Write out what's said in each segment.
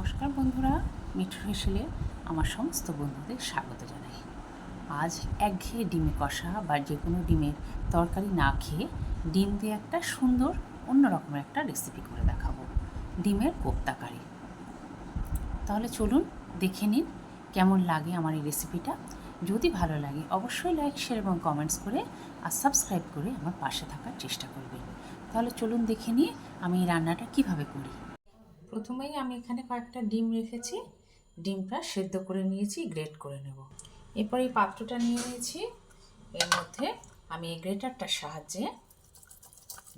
নমস্কার বন্ধুরা, মিঠু হেসেলে আমার সমস্ত বন্ধুদের স্বাগত জানাই। আজ একঘেয়ে ডিমে কষা বা যে কোনো ডিমের তরকারি না খেয়ে ডিম দিয়ে একটা সুন্দর অন্য রকমের একটা রেসিপি করে দেখাবো, ডিমের কোপ্তা কারি। তাহলে চলুন দেখে নিন কেমন লাগে আমার এই রেসিপিটা যদি ভালো লাগে অবশ্যই লাইক শেয়ার এবং কমেন্টস করে আর সাবস্ক্রাইব করে আমার পাশে থাকার চেষ্টা করবেন। তাহলে চলুন দেখে নিয়ে আমি এই রান্নাটা কীভাবে করি। প্রথমেই আমি এখানে কয়েকটা ডিম রেখেছি। ডিমটা সেদ্ধ করে নিয়েছি, গ্রেট করে নেব। এরপর এই পাত্রটা নিয়ে নিয়েছি। এর মধ্যে আমি এই গ্রেটারটার সাহায্যে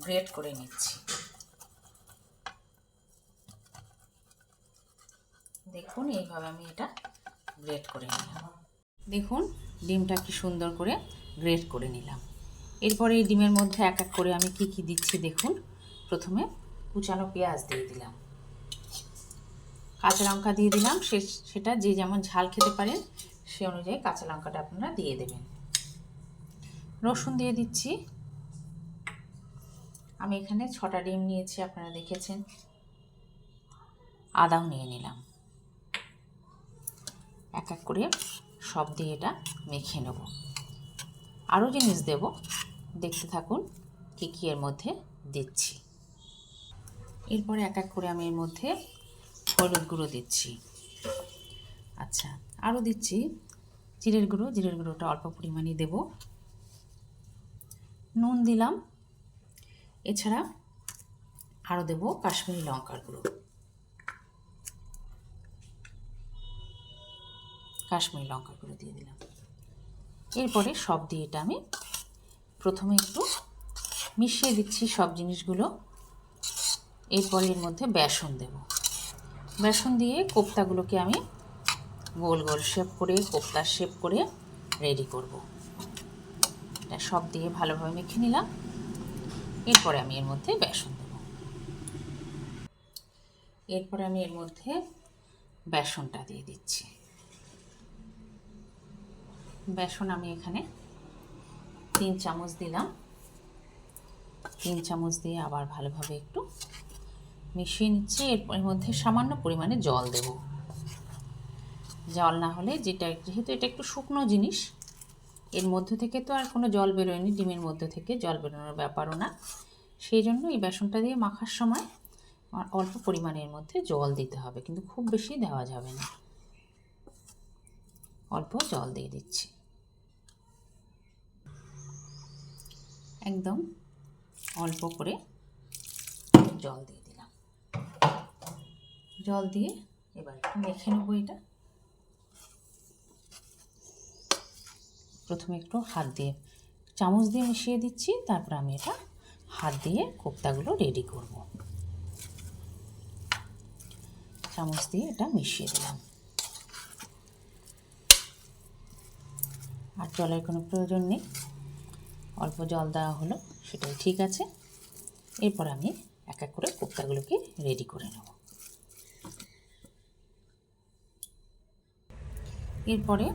গ্রেট করে নিচ্ছি। দেখুন, এইভাবে আমি এটা গ্রেট করে নিলাম। দেখুন, ডিমটা কি সুন্দর করে গ্রেট করে নিলাম। এরপরে এই ডিমের মধ্যে এক এক করে আমি কি কি দিচ্ছি দেখুন। প্রথমে কুচানো পেঁয়াজ দিয়ে দিলাম। কাঁচা লঙ্কা দিয়ে দিলাম। সে, সেটা যে যেমন ঝাল খেতে পারেন, সে অনুযায়ী কাঁচা লঙ্কাটা আপনারা দিয়ে দেবেন। রসুন দিয়ে দিচ্ছি। আমি এখানে ছটা ডিম নিয়েছি, আপনারা দেখেছেন। আদাও নিয়ে নিলাম। এক এক করে সব দিয়ে এটা মেখে নেব। আরও জিনিস দেব। দেখতে থাকুন কী কী এর মধ্যে দিচ্ছি। এরপরে এক এক করে আমি এর মধ্যে হলুদ গুঁড়ো দিচ্ছি। আচ্ছা আরও দিচ্ছি। জিরের গুঁড়ো, জিরের গুঁড়োটা অল্প পরিমাণে দেব। নুন দিলাম। এছাড়া আরও দেব কাশ্মীরি লঙ্কার গুঁড়ো। কাশ্মীরি লঙ্কার গুঁড়ো দিয়ে দিলাম। এরপরে সব দিয়ে এটা আমি প্রথমে একটু মিশিয়ে দিচ্ছি সব জিনিসগুলো। এরপরে এর মধ্যে বেসন দেব। বেসন দিয়ে কোপ্তাগুলোকে আমি গোল গোল শেপ করে কোপ্তার শেপ করে রেডি করব। এটা সব দিয়ে ভালোভাবে মেখে নিলাম। এরপরে আমি এর মধ্যে বেসন দেব। এরপরে আমি এর মধ্যে বেসনটা দিয়ে দিচ্ছি। বেসন আমি এখানে তিন চামচ দিলাম। তিন চামচ দিয়ে আবার ভালোভাবে একটু মিশিয়ে নিচ্ছি এর মধ্যে সামান্য পরিমাণে জল দেব। জল না হলে যেটা, যেহেতু এটা একটু শুকনো জিনিস, এর মধ্যে থেকে তো আর কোনো জল বেরোয়নি, ডিমের মধ্যে থেকে জল বেরোনোর ব্যাপারও না। সেই জন্য এই বেসনটা দিয়ে মাখার সময় অল্প পরিমাণের মধ্যে জল দিতে হবে, কিন্তু খুব বেশি দেওয়া যাবে না। অল্প জল দিয়ে দিচ্ছি। একদম অল্প করে জল দিয়ে জল দিয়ে এবার মেখে নেব এটা। প্রথমে একটু হাত দিয়ে চামচ দিয়ে মিশিয়ে দিচ্ছি, তারপর আমি এটা হাত দিয়ে কোপ্তাগুলো রেডি করব। চামচ দিয়ে এটা মিশিয়ে দিলাম। আর জলের কোনো প্রয়োজন নেই। অল্প জল দেওয়া হলো, সেটাই ঠিক আছে। এরপর আমি এক এক করে কোপ্তাগুলোকে রেডি করে নেব। এরপরে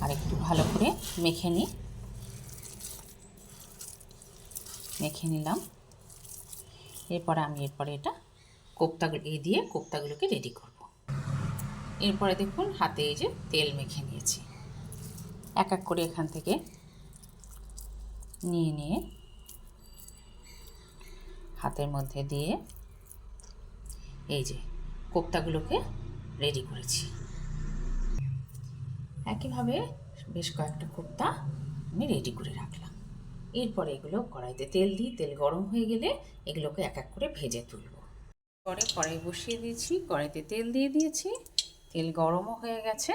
আরেকটু ভালো করে মেখে নিই। মেখে নিলাম। এরপরে আমি এরপরে এটা কোপ্তাগুলো এই দিয়ে কোপ্তাগুলোকে রেডি করব। এরপরে দেখুন হাতে এই যে তেল মেখে নিয়েছি। এক এক করে এখান থেকে নিয়ে নিয়ে হাতের মধ্যে দিয়ে এই যে কোপ্তাগুলোকে রেডি করেছি। একইভাবে বেশ কয়েকটা কোপ্তা আমি রেডি করে রাখলাম। এরপরে এগুলো কড়াইতে তেল দিই, তেল গরম হয়ে গেলে এগুলোকে এক এক করে ভেজে তুলব। পরে কড়াই বসিয়ে দিয়েছি, কড়াইতে তেল দিয়ে দিয়েছি, তেল গরমও হয়ে গেছে।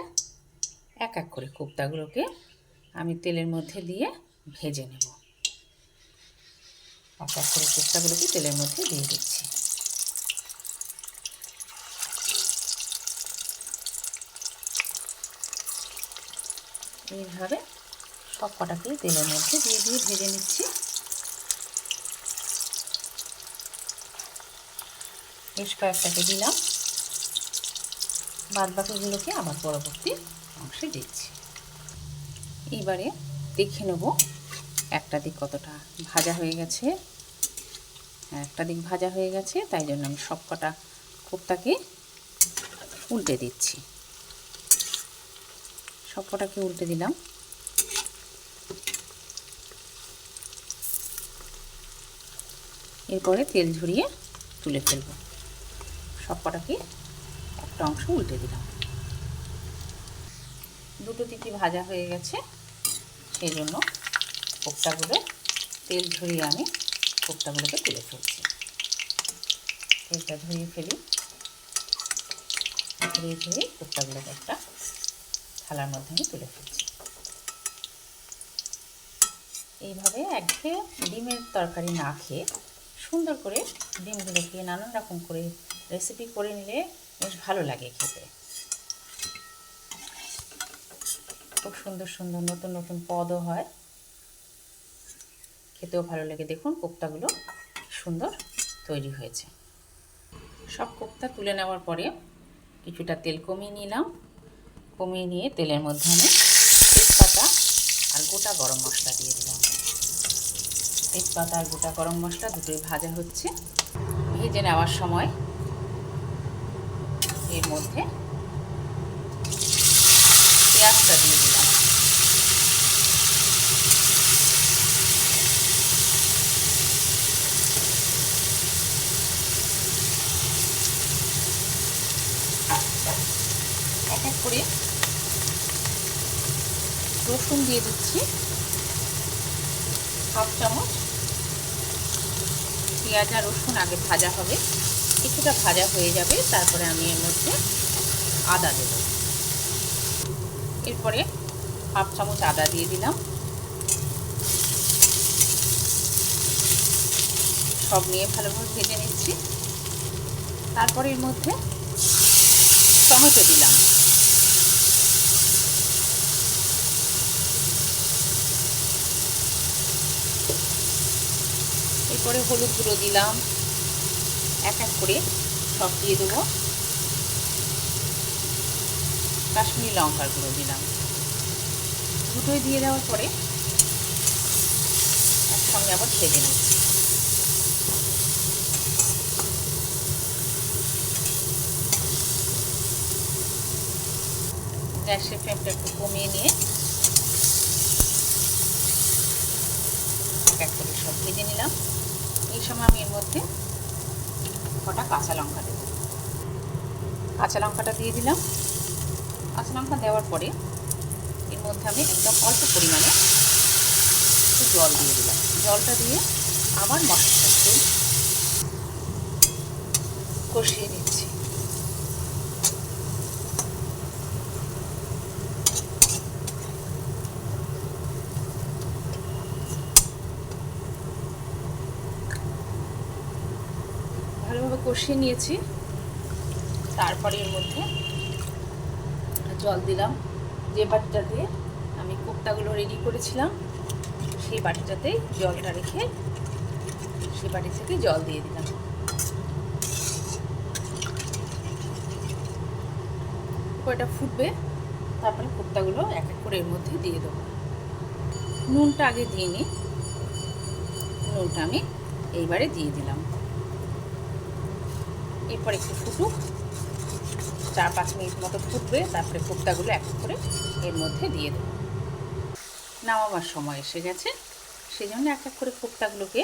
এক এক করে কোপ্তাগুলোকে আমি তেলের মধ্যে দিয়ে ভেজে নেব। এক এক করে কোপ্তাগুলোকে তেলের মধ্যে দিয়ে দিচ্ছি। এইভাবে সব কটাকেই তেলের মধ্যে দিয়ে দিয়ে ভেজে নিচ্ছি। বেশ কয়েকটাকে দিলাম। বাদ বাকিগুলোকে আবার পরবর্তী অংশে দিচ্ছি। এইবারে দেখে নেব একটা দিক কতটা ভাজা হয়ে গেছে, একটা দিক ভাজা হয়ে গেছে, তাই জন্য আমি সব কটা কোপ্তাকে উল্টে দিচ্ছি। সবকটাকে উল্টে দিলাম। এরপরে তেল ঝরিয়ে তুলে ফেলব। সবকটাকে একটা অংশ উল্টে দিলাম। দুটো দিকে ভাজা হয়ে গেছে, সেই জন্য কোপ্তাগুলো, তেল ঝরিয়ে আমি কোপ্তাগুলোকে তুলে ফেলছি। তেলটা ধরিয়ে ফেলি। ঝরিয়ে ঝরিয়ে কোপ্তাগুলোকে একটা থালার মধ্যে আমি তুলে ফেলছি। এইভাবে একঘেয়ে ডিমের তরকারি না খেয়ে সুন্দর করে ডিমগুলোকে নানান রকম করে রেসিপি করে নিলে বেশ ভালো লাগে খেতে। খুব সুন্দর সুন্দর নতুন নতুন পদও হয়। খেতেও ভালো লাগে। দেখুন, কোপ্তাগুলো সুন্দর তৈরি হয়েছে। সব কোপ্তা তুলে নেওয়ার পরে কিছুটা তেল কমিয়ে নিলাম। কমিয়ে নিয়ে তেলের মধ্যে আমি তেজপাতা আর গোটা গরম মশলা দিয়ে দিলাম। তেজপাতা আর গোটা গরম মশলা দুটোই ভাজা হচ্ছে। ভেজে নেওয়ার সময় এর মধ্যে পেঁয়াজটা দিয়ে দিলাম এক করে রসুন দিয়ে দিচ্ছি। হাফ চামচ পেঁয়াজ আর রসুন আগে ভাজা হবে। কিছুটা ভাজা হয়ে যাবে, তারপরে আমি এর মধ্যে আদা দেব। এরপরে হাফ চামচ আদা দিয়ে দিলাম। সব নিয়ে ভালোভাবে ভেজে নিচ্ছি। তারপরে এর মধ্যে টমেটো দিলাম। এরপরে হলুদ গুঁড়ো দিলাম। এক এক করে সব দিয়ে দেবো। কাশ্মীরি লঙ্কার গুঁড়ো দিলাম। দুটোই দিয়ে দেওয়ার পরে একসঙ্গে আবার ভেজে নিচ্ছি গ্যাসের ফ্লেমটা একটু কমিয়ে নিয়ে এক এক করে সব ভেজে নিলাম। এই সময় আমি এর মধ্যে কটা কাঁচা লঙ্কা দেব। কাঁচা লঙ্কাটা দিয়ে দিলাম। কাঁচা লঙ্কা দেওয়ার পরে এর মধ্যে আমি একদম অল্প পরিমাণে একটু জল দিয়ে দিলাম। জলটা দিয়ে আবার মশলাটা কষিয়ে নিচ্ছি ভালোভাবে কষিয়ে নিয়েছি। তারপরে এর মধ্যে জল দিলাম। যে বাটিটা দিয়ে আমি কোপ্তাগুলো রেডি করেছিলাম, সেই বাটিটাতেই জলটা রেখে সেই বাটি থেকে জল দিয়ে দিলাম। এটা ফুটবে, তারপরে কোপ্তাগুলো এক এক করে এর মধ্যে দিয়ে দেবো। নুনটা আগে দিয়ে নিই। নুনটা আমি এইবারে দিয়ে দিলাম। এরপর একটু ফুটুক চার পাঁচ মিনিট মতো ফুটবে, তারপরে কোপ্তাগুলো এক করে এর মধ্যে দিয়ে দেবো। নামাবার সময় এসে গেছে সেই জন্য এক এক করে কোপ্তাগুলোকে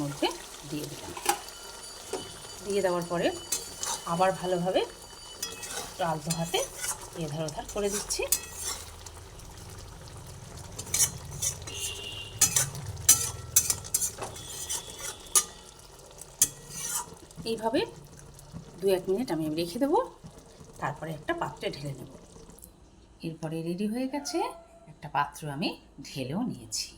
মধ্যে দিয়ে দিলাম। দিয়ে দেওয়ার পরে আবার ভালোভাবে আলতো হাতে এধার ওধার করে দিচ্ছি। এইভাবে দু এক মিনিট আমি রেখে দেবো, তারপরে একটা পাত্রে ঢেলে নেব। এরপরে রেডি হয়ে গেছে, একটা পাত্র আমি ঢেলেও নিয়েছি।